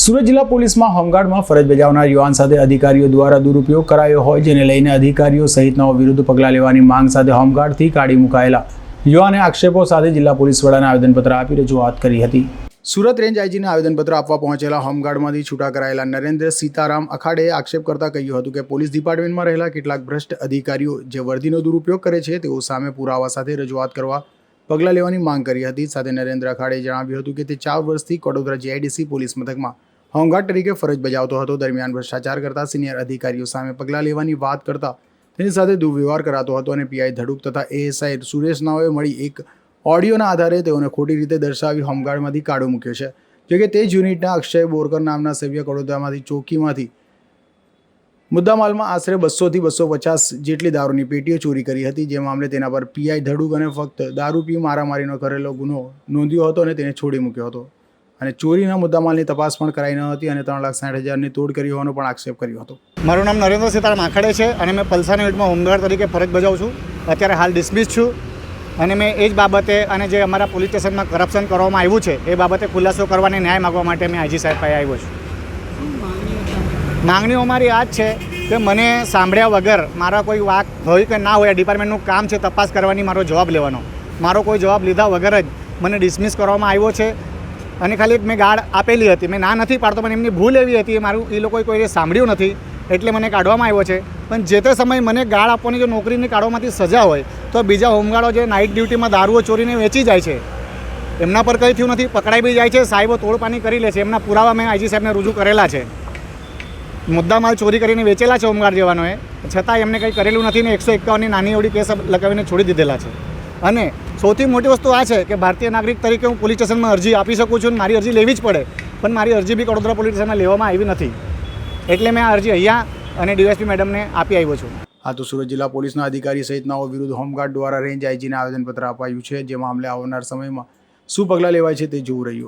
સુરત જિલ્લા પોલીસમાં હોમગાર્ડમાં ફરજ બજાવનાર યુવાન સાથે અધિકારીઓ દ્વારા દુરુપયોગ કરાયો હોય, જેને લઈને અધિકારીઓ સહિતનાઓ વિરુદ્ધ પગલાં લેવાની માંગ સાથે હોમગાર્ડથી કાઢી મુકાયેલા. યુવાને આક્ષેપો સાથે જિલ્લા પોલીસ વડાને આવેદનપત્ર આપી રજૂઆત કરી હતી. સુરત રેન્જ આઈજીને આવેદનપત્ર આપવા પહોંચેલા હોમગાર્ડમાંથી છૂટા કરાયેલા નરેન્દ્ર સીતારામ અખાડેએ આક્ષેપ કરતા કહ્યું હતું કે પોલીસ ડિપાર્ટમેન્ટમાં રહેલા કેટલાક ભ્રષ્ટ અધિકારીઓ જે વર્દીનો દુરુપયોગ કરે છે, તેઓ સામે પુરાવા સાથે રજૂઆત કરવા પગલાં લેવાની માંગ કરી હતી. સાથે નરેન્દ્ર અખાડેએ જણાવ્યું હતું કે તે ચાર વર્ષથી વડોદરા જીઆઈડીસી પોલીસ મથકમાં હોમગાર્ડ તરીકે ફરજ બજાવતો હતો. દરમિયાન ભ્રષ્ટાચાર કરતા સિનિયર અધિકારીઓ સામે પગલાં લેવાની વાત કરતા તેની સાથે દુર્વ્યવહાર કરાતો હતો અને પીઆઈ ધડુક તથા એએસઆઈ સુરેશ નાઓએ મળી એક ઓડિયોના આધારે તેઓને ખોટી રીતે દર્શાવી હોમગાર્ડમાંથી કાઢો મૂક્યો છે. જોકે તે જ યુનિટના અક્ષય બોરકર નામના સભ્ય કડોદરામાંથી ચોકીમાંથી મુદ્દામાલમાં આશરે બસોથી બસો પચાસ જેટલી દારૂની પેટીઓ ચોરી કરી હતી. જે મામલે તેના પર પીઆઈ ધડુક અને ફક્ત દારૂ પી મારામારીનો કરેલો ગુનો નોંધ્યો હતો અને તેને છોડી મૂક્યો હતો. અને ચોરીના મુદ્દામાલની તપાસ પણ કરાઈ ન હતી અને ત્રણ લાખ સાઠ હજારની તોડ કરી હોવાનો પણ આક્ષેપ કર્યો હતો. મારું નામ નરેન્દ્ર સીતારામ આખડે છે અને મેં પલસાર યુનિટમાં હોમગાર્ડ તરીકે ફરજ બજાવું છું. અત્યારે હાલ ડિસમિસ છું અને મેં એ જ બાબતે અને જે અમારા પોલીસ સ્ટેશનમાં કરપ્શન કરવામાં આવ્યું છે એ બાબતે ખુલાસો કરવાને ન્યાય માગવા માટે મેં આઈજી સાહેબ પાસે આવ્યો છું. માંગણીઓ અમારી આ જ છે કે મને સાંભળ્યા વગર મારા કોઈ વાક હોય કે ના હોય, આ ડિપાર્ટમેન્ટનું કામ છે તપાસ કરવાની, મારો જવાબ લેવાનો. મારો કોઈ જવાબ લીધા વગર જ મને ડિસમિસ કરવામાં આવ્યો છે. અને ખાલી મેં ગાળ આપેલી હતી. મેં ના નથી પાડતો, પણ એમની ભૂલ એવી હતી મારું, એ લોકોએ કોઈ સાંભળ્યું નથી, એટલે મને કાઢવામાં આવ્યો છે. પણ જે તે સમયે મને ગાળ આપવાની જો નોકરીની કાઢવામાંથી સજા હોય, તો બીજા હોમગાર્ડો જે નાઇટ ડ્યુટીમાં દારૂઓ ચોરીને વેચી જાય છે, એમના પર કંઈ થયું નથી. પકડાઈ બી જાય છે, સાહેબો તોડપાની કરી લે છે. એમના પુરાવા મેં આઈજી સાહેબને રજૂ કરેલા છે. મુદ્દામાલ ચોરી કરીને વેચેલા છે હોમગાર્ડ જવાનોએ. છતાં એમને કંઈ કરેલું નથી ને એકસો એકાવનની નાની એવડી કેસ લગાવીને છોડી દીધેલા છે. અને સૌથી મોટી વસ્તુ આ છે કે ભારતીય નાગરિક તરીકે હું પોલીસ સ્ટેશનમાં અરજી આપી શકું છું અને મારી અરજી લેવી જ પડે, પણ મારી અરજી બી કડોદરા પોલીસ સ્ટેશનમાં લેવામાં આવી નથી. એટલે મેં આ અરજી અહીંયા અને ડીએસપી મેડમને આપી આવ્યો છું. આ તો સુરત જિલ્લા પોલીસના અધિકારી સહિતનાઓ વિરુદ્ધ હોમગાર્ડ દ્વારા રેન્જ આઈજીને આવેદનપત્ર અપાયું છે. જે મામલે આવનાર સમયમાં શું પગલાં લેવાય છે તે જોવું રહ્યું.